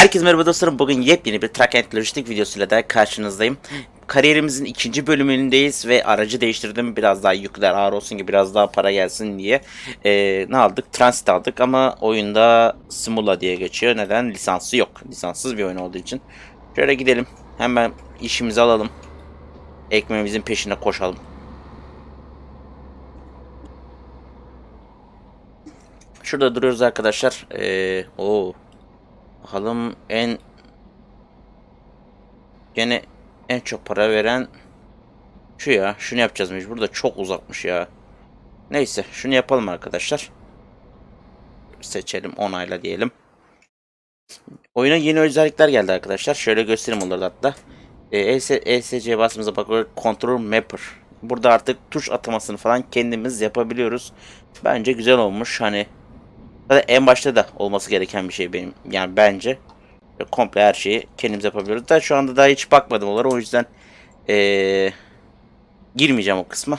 Herkese merhaba dostlarım. Bugün yepyeni bir Truck and Logistik videosuyla da karşınızdayım. Kariyerimizin ikinci bölümündeyiz ve aracı değiştirdim. Biraz daha yükler ağır olsun ki biraz daha para gelsin diye. Ee, ne aldık? Transit aldık ama oyunda Simula diye geçiyor. Neden? Lisansı yok. Lisanssız bir oyun olduğu için. Şöyle gidelim. Hemen işimizi alalım. Ekmeğimizin peşine koşalım. Şurada duruyoruz arkadaşlar. Ee, o Bakalım en gene en çok para veren şu ya. Şunu yapacağız mecbur da çok uzakmış ya. Neyse şunu yapalım arkadaşlar. Seçelim onayla diyelim. Oyuna yeni özellikler geldi arkadaşlar. Şöyle göstereyim onları da hatta. Ee, ES, ESC basımıza bakıyoruz. Control Mapper. Burada artık tuş atamasını falan kendimiz yapabiliyoruz. Bence güzel olmuş. Hani Zaten en başta da olması gereken bir şey benim. Yani bence. Komple her şeyi kendimiz yapabiliyoruz. Da şu anda daha hiç bakmadım onlara. O yüzden ee, girmeyeceğim o kısma.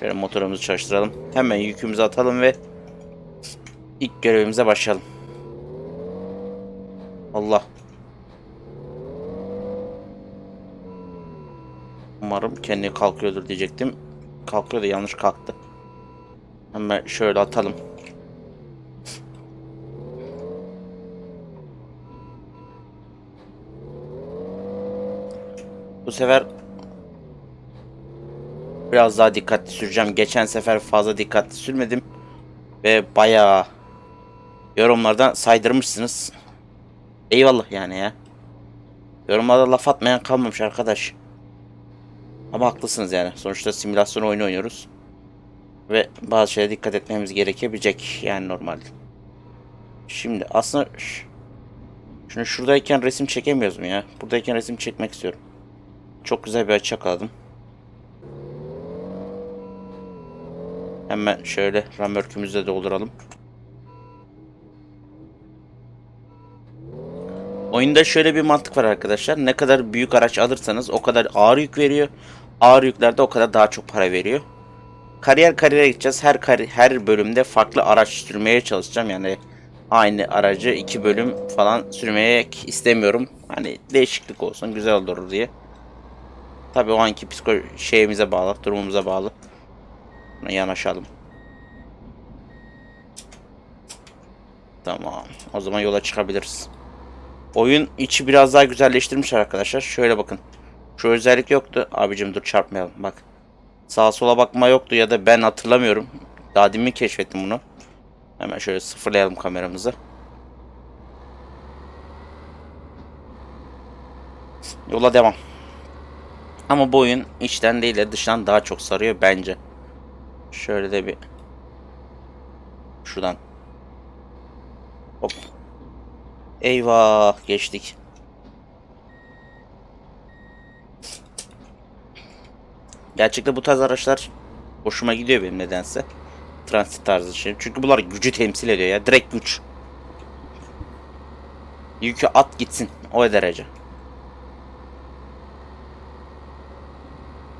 Şöyle motorumuzu çalıştıralım. Hemen yükümüzü atalım ve ilk görevimize başlayalım. Allah. Umarım kendi kalkıyordur diyecektim. Kalkıyor da yanlış kalktı. Hemen şöyle atalım. Bu sefer biraz daha dikkatli süreceğim. Geçen sefer fazla dikkatli sürmedim. Ve bayağı yorumlardan saydırmışsınız. Eyvallah yani ya. Yorumlarda laf atmayan kalmamış arkadaş. Ama haklısınız yani. Sonuçta simülasyon oyunu oynuyoruz. Ve bazı şeylere dikkat etmemiz gerekebilecek yani normal. Şimdi aslında şunu şuradayken resim çekemiyoruz mu ya? Buradayken resim çekmek istiyorum. Çok güzel bir açı yakaladım. Hemen şöyle ramörkümüzü de dolduralım. Oyunda şöyle bir mantık var arkadaşlar. Ne kadar büyük araç alırsanız o kadar ağır yük veriyor. Ağır yüklerde o kadar daha çok para veriyor. Kariyer kariyere gideceğiz. Her kari her bölümde farklı araç sürmeye çalışacağım. Yani aynı aracı iki bölüm falan sürmeye istemiyorum. Hani değişiklik olsun, güzel olur diye. Tabii o anki psiko şeyimize bağlı, durumumuza bağlı. Buna yanaşalım. Tamam. O zaman yola çıkabiliriz. Oyun içi biraz daha güzelleştirmiş arkadaşlar. Şöyle bakın. Şu özellik yoktu. Abicim dur çarpmayalım. Bak. Sağa sola bakma yoktu ya da ben hatırlamıyorum. Daha demin keşfettim bunu. Hemen şöyle sıfırlayalım kameramızı. Yola devam. Ama bu oyun içten değil de dıştan daha çok sarıyor bence. Şöyle de bir şuradan. Hop. Eyvah geçtik. Gerçekte bu tarz araçlar hoşuma gidiyor benim nedense. Transit tarzı şey. Çünkü bunlar gücü temsil ediyor ya. Direkt güç. Yükü at gitsin. O derece.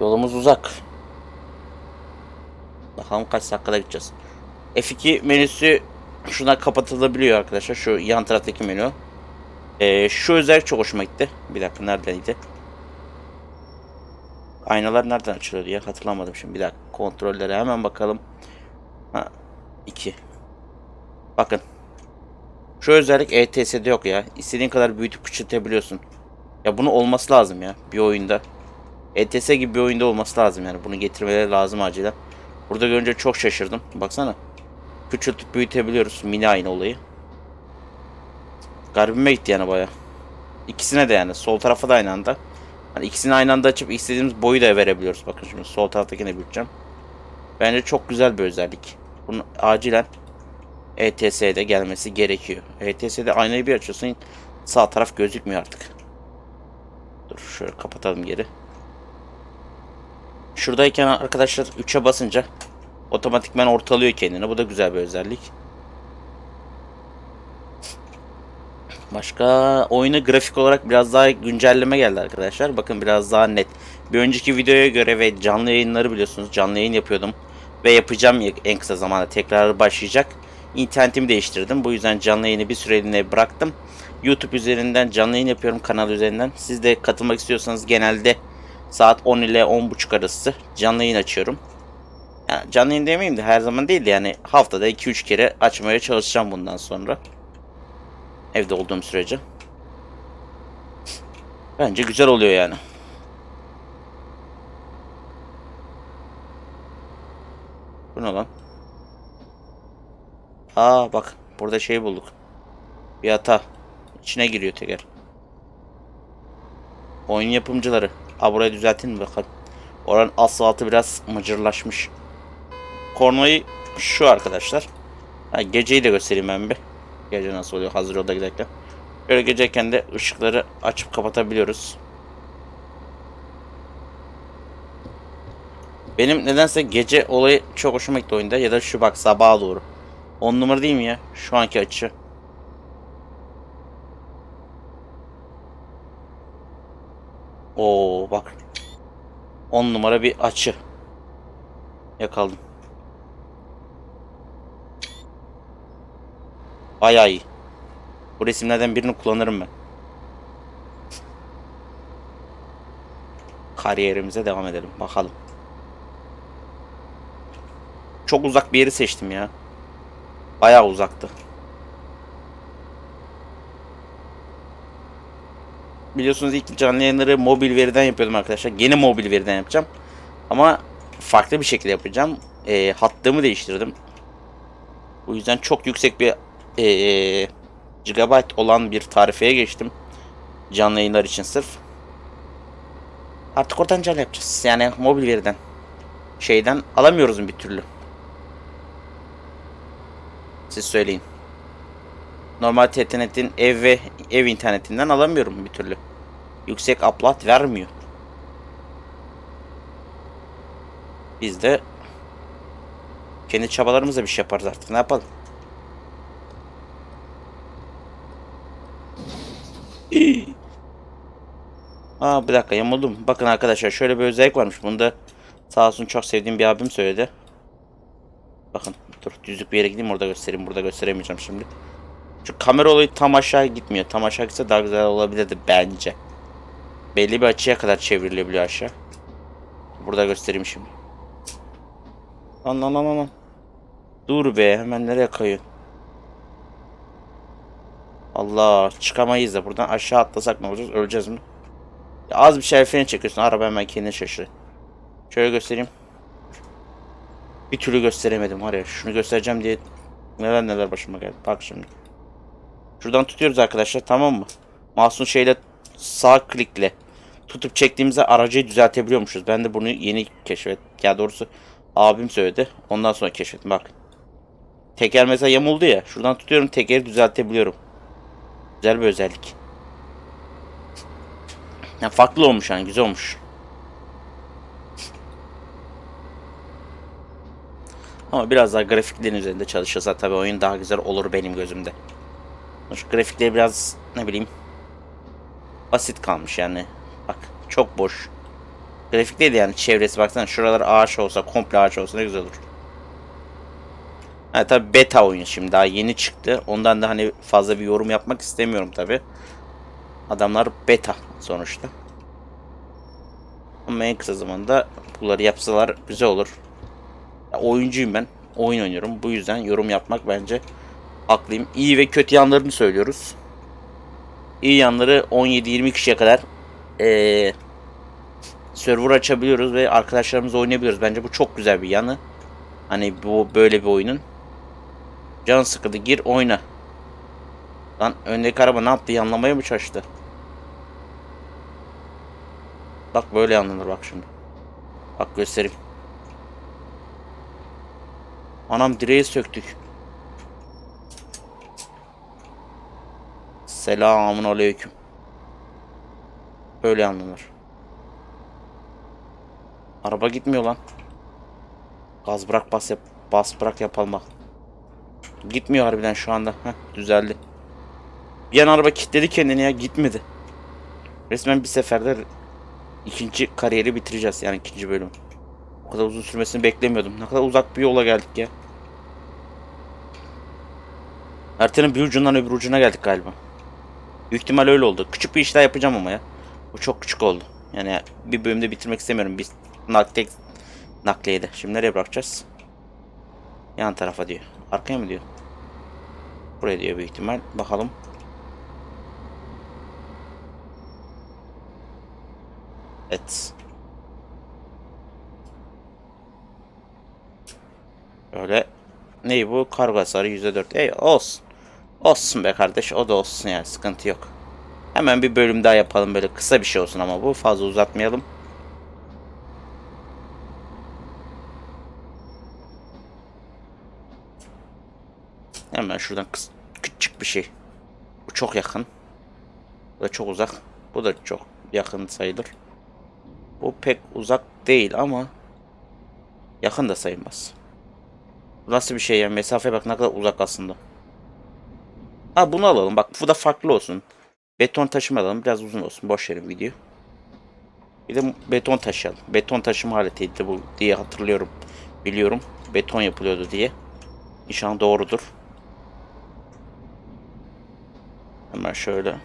Yolumuz uzak. Bakalım kaç dakikada gideceğiz. F2 menüsü şuna kapatılabiliyor arkadaşlar. Şu yan taraftaki menü. Ee, şu özellik çok hoşuma gitti. Bir dakika neredeydi? Aynalar nereden açılıyordu ya? Hatırlamadım şimdi. Bir dakika kontrollere hemen bakalım. Ha, 2. Bakın. Şu özellik ETS'de yok ya. İstediğin kadar büyütüp küçültebiliyorsun. Ya bunu olması lazım ya bir oyunda. ETS gibi bir oyunda olması lazım yani. Bunu getirmeleri lazım acilen. Burada görünce çok şaşırdım. Baksana. Küçültüp büyütebiliyoruz. Mini aynı olayı. Garibime gitti yani baya. İkisine de yani. Sol tarafa da aynı anda. Hani ikisini aynı anda açıp istediğimiz boyu da verebiliyoruz. Bakın şimdi sol taraftakini büyüteceğim. Bence çok güzel bir özellik. Bunun acilen ETS'de gelmesi gerekiyor. ETS'de aynayı bir açıyorsun sağ taraf gözükmüyor artık. Dur şöyle kapatalım geri. Şuradayken arkadaşlar 3'e basınca otomatikman ortalıyor kendini. Bu da güzel bir özellik. Başka oyuna grafik olarak biraz daha güncelleme geldi arkadaşlar. Bakın biraz daha net. Bir önceki videoya göre ve canlı yayınları biliyorsunuz. Canlı yayın yapıyordum. Ve yapacağım en kısa zamanda tekrar başlayacak. İnternetimi değiştirdim. Bu yüzden canlı yayını bir süreliğine bıraktım. YouTube üzerinden canlı yayın yapıyorum kanal üzerinden. Siz de katılmak istiyorsanız genelde saat 10 ile 10.30 arası canlı yayın açıyorum. Yani canlı yayın demeyeyim de her zaman değil de yani haftada 2-3 kere açmaya çalışacağım bundan sonra. Evde olduğum sürece. Bence güzel oluyor yani. Bu ne lan? Aa bak burada şey bulduk. Bir hata. İçine giriyor teker. Oyun yapımcıları. Ha burayı düzeltin bakalım. Oranın asfaltı biraz mıcırlaşmış. Kornayı şu arkadaşlar. Ha, geceyi de göstereyim ben bir. Gece nasıl oluyor hazır yolda giderken. Böyle geceyken de ışıkları açıp kapatabiliyoruz. Benim nedense gece olayı çok hoşuma gitti oyunda ya da şu bak sabaha doğru. 10 numara değil mi ya? Şu anki açı. Oo bak. 10 numara bir açı. Yakaladım. Bayağı iyi. Bu resimlerden birini kullanırım ben. Kariyerimize devam edelim. Bakalım. Çok uzak bir yeri seçtim ya. Bayağı uzaktı. Biliyorsunuz ilk canlı yayınları mobil veriden yapıyordum arkadaşlar. Yeni mobil veriden yapacağım. Ama farklı bir şekilde yapacağım. E, hattımı değiştirdim. Bu yüzden çok yüksek bir e, gigabyte olan bir tarifeye geçtim. Canlı yayınlar için sırf. Artık oradan canlı yapacağız. Yani mobil veriden. Şeyden alamıyoruz bir türlü. Siz söyleyin. Normal internetin ev ve ev internetinden alamıyorum bir türlü. Yüksek upload vermiyor. Biz de kendi çabalarımızla bir şey yaparız artık. Ne yapalım? Aa bir dakika yamuldum. Bakın arkadaşlar şöyle bir özellik varmış. Bunu da sağ olsun çok sevdiğim bir abim söyledi. Bakın dur düzlük bir yere gideyim orada göstereyim. Burada gösteremeyeceğim şimdi. Şu kamera olayı tam aşağı gitmiyor. Tam aşağı gitse daha güzel olabilirdi bence. Belli bir açıya kadar çevrilebiliyor aşağı. Burada göstereyim şimdi. Lan lan lan lan. Dur be hemen nereye kayıyor? Allah çıkamayız da buradan aşağı atlasak ne olacağız? Öleceğiz mi? Ya az bir şey freni çekiyorsun araba hemen kendini şaşırıyor. Şöyle göstereyim. Bir türlü gösteremedim var ya. Şunu göstereceğim diye neler neler başıma geldi. Bak şimdi. Şuradan tutuyoruz arkadaşlar tamam mı? Masum şeyle sağ klikle tutup çektiğimizde aracıyı düzeltebiliyormuşuz. Ben de bunu yeni keşfet. Ya doğrusu abim söyledi. Ondan sonra keşfettim bak. Teker mesela yamuldu ya. Şuradan tutuyorum tekeri düzeltebiliyorum. Güzel bir özellik. Yani farklı olmuş yani güzel olmuş. Ama biraz daha grafiklerin üzerinde çalışırsa tabii oyun daha güzel olur benim gözümde. Şu grafikleri biraz ne bileyim basit kalmış yani. Bak çok boş. Grafik değil yani çevresi baksana şuralar ağaç olsa komple ağaç olsa ne güzel olur. Ha tabi beta oyun şimdi daha yeni çıktı. Ondan da hani fazla bir yorum yapmak istemiyorum tabi. Adamlar beta sonuçta. Ama en kısa zamanda bunları yapsalar güzel olur. Ya oyuncuyum ben. Oyun oynuyorum. Bu yüzden yorum yapmak bence haklıyım. İyi ve kötü yanlarını söylüyoruz. İyi yanları 17-20 kişiye kadar ee, server açabiliyoruz ve arkadaşlarımızla oynayabiliyoruz. Bence bu çok güzel bir yanı. Hani bu böyle bir oyunun. Can sıkıldı gir oyna. Lan öndeki araba ne yaptı anlamaya mı çalıştı? Bak böyle anlanır bak şimdi. Bak göstereyim. Anam direği söktük. Selamun aleyküm. Böyle anlanır. Araba gitmiyor lan. Gaz bırak bas yap. Bas bırak yapalım bak. Gitmiyor harbiden şu anda. Heh, düzeldi. Bir an araba kilitledi kendini ya gitmedi. Resmen bir seferde ikinci kariyeri bitireceğiz yani ikinci bölüm. O kadar uzun sürmesini beklemiyordum. Ne kadar uzak bir yola geldik ya. Haritanın bir ucundan öbür ucuna geldik galiba. Büyük ihtimal öyle oldu. Küçük bir iş daha yapacağım ama ya. Bu çok küçük oldu. Yani bir bölümde bitirmek istemiyorum. Bir nakle, nakliyede. Şimdi nereye bırakacağız? Yan tarafa diyor. Arkaya mı diyor? Buraya diyor büyük ihtimal. Bakalım. Evet. Öyle. Ney bu? Kargo hasarı %4. Ey olsun. Olsun be kardeş. O da olsun yani. Sıkıntı yok. Hemen bir bölüm daha yapalım. Böyle kısa bir şey olsun ama bu. Fazla uzatmayalım. Hemen şuradan kıs küçük bir şey. Bu çok yakın. Bu da çok uzak. Bu da çok yakın sayılır. Bu pek uzak değil ama yakın da sayılmaz. Nasıl bir şey ya? Mesafe bak ne kadar uzak aslında. Ha bunu alalım. Bak bu da farklı olsun. Beton taşıma. Biraz uzun olsun. Boş verin video. Bir de beton taşıyalım. Beton taşıma aletiydi bu diye hatırlıyorum. Biliyorum. Beton yapılıyordu diye. İnşallah doğrudur. Hemen şöyle.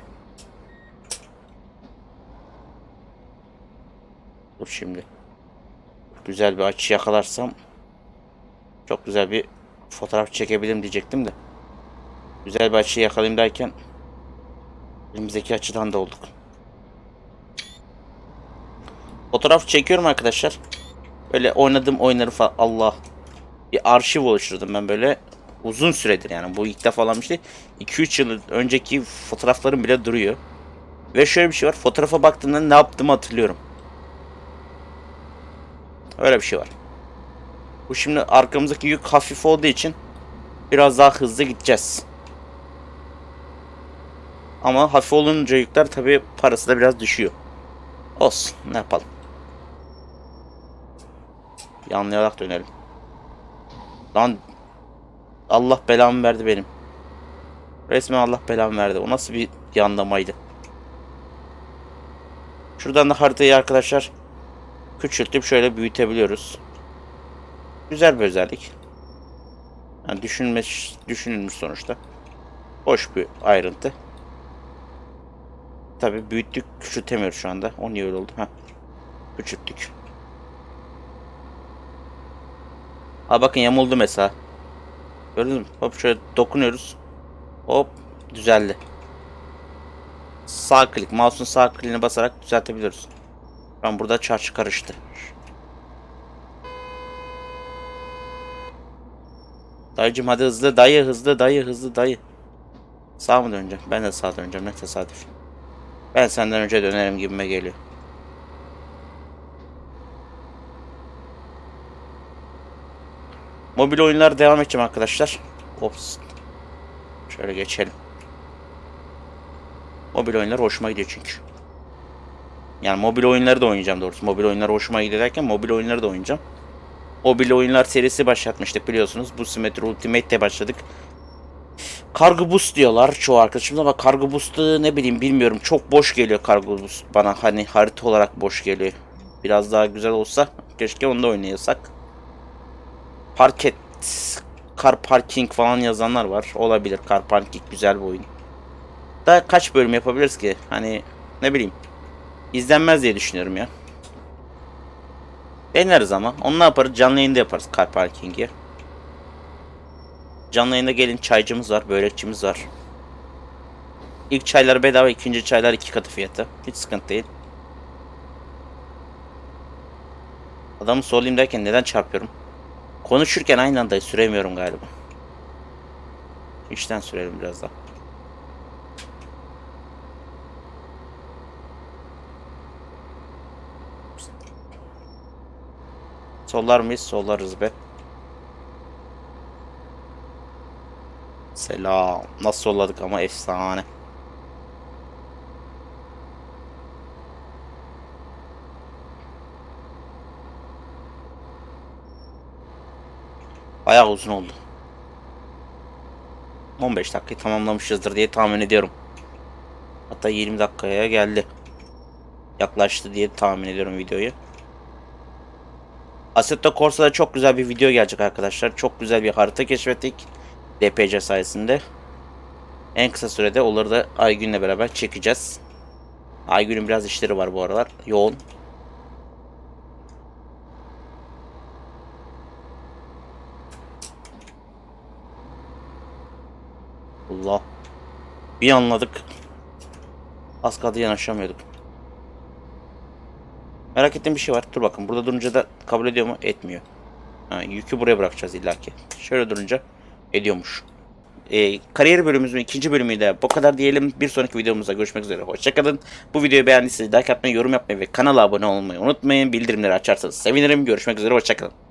Dur şimdi. Güzel bir açı yakalarsam çok güzel bir fotoğraf çekebilirim diyecektim de. Güzel bir açı yakalayayım derken elimizdeki açıdan da olduk. Fotoğraf çekiyorum arkadaşlar. Böyle oynadığım oyunları falan Allah bir arşiv oluşturdum ben böyle uzun süredir yani bu ilk defa olan bir şey. 2-3 yıl önceki fotoğraflarım bile duruyor. Ve şöyle bir şey var. Fotoğrafa baktığımda ne yaptığımı hatırlıyorum. Öyle bir şey var. Bu şimdi arkamızdaki yük hafif olduğu için biraz daha hızlı gideceğiz. Ama hafif olunca yükler tabi parası da biraz düşüyor. Olsun ne yapalım. Yanlayarak dönelim. Lan Allah belamı verdi benim. Resmen Allah belamı verdi. O nasıl bir yanlamaydı. Şuradan da haritayı arkadaşlar küçültüp şöyle büyütebiliyoruz. Güzel bir özellik. Yani düşünmüş, düşünülmüş sonuçta. Hoş bir ayrıntı. Tabi büyüttük küçültemiyoruz şu anda. O niye öyle oldu? Ha. Küçülttük. Ha bakın yamuldu mesela. Gördünüz mü? Hop şöyle dokunuyoruz. Hop düzeldi. Sağ klik, mouse'un sağ kliğine basarak düzeltebiliyoruz. Ben burada çarşı karıştı. Dayıcım hadi hızlı dayı hızlı dayı hızlı dayı. Sağ mı döneceğim? Ben de sağ döneceğim ne tesadüf. Ben senden önce dönerim gibime geliyor. Mobil oyunlar devam edeceğim arkadaşlar. Ops. Şöyle geçelim. Mobil oyunlar hoşuma gidiyor çünkü. Yani mobil oyunları da oynayacağım doğrusu. Mobil oyunlar hoşuma gidiyor derken mobil oyunları da oynayacağım. Mobil oyunlar serisi başlatmıştık biliyorsunuz. Bu Symmetry Ultimate'de başladık. Kargo Boost diyorlar çoğu arkadaşımız ama Kargo Boost'u ne bileyim bilmiyorum. Çok boş geliyor Kargo Boost bana. Hani harita olarak boş geliyor. Biraz daha güzel olsa keşke onu da oynayasak. Parket, Car Parking falan yazanlar var. Olabilir. Car Parking güzel bir oyun. Daha kaç bölüm yapabiliriz ki? Hani ne bileyim. İzlenmez diye düşünüyorum ya. Deneriz ama. Onu ne yaparız? Canlı yayında yaparız Car Parking'i. Canlı yayında gelin çaycımız var, börekçimiz var. İlk çaylar bedava, ikinci çaylar iki katı fiyatı. Hiç sıkıntı değil. Adamı solayım derken neden çarpıyorum? Konuşurken aynı anda süremiyorum galiba. İşten sürelim biraz daha. Sollar mıyız? Sollarız be. Selam. Nasıl solladık ama efsane. Bayağı uzun oldu. 15 dakikayı tamamlamışızdır diye tahmin ediyorum. Hatta 20 dakikaya geldi. Yaklaştı diye tahmin ediyorum videoyu. Assetto Corsa'da çok güzel bir video gelecek arkadaşlar. Çok güzel bir harita keşfettik. DPC sayesinde. En kısa sürede onları da Aygün'le beraber çekeceğiz. Aygün'ün biraz işleri var bu aralar. Yoğun. Allah. Bir anladık. Az kaldı yanaşamıyorduk. Merak ettiğim bir şey var. Dur bakın burada durunca da kabul ediyor mu? Etmiyor. Ha, yükü buraya bırakacağız illaki. Şöyle durunca ediyormuş. Ee, kariyer bölümümüzün ikinci bölümüyle bu kadar diyelim. Bir sonraki videomuzda görüşmek üzere. Hoşçakalın. Bu videoyu beğendiyseniz like atmayı, yorum yapmayı ve kanala abone olmayı unutmayın. Bildirimleri açarsanız sevinirim. Görüşmek üzere. Hoşçakalın.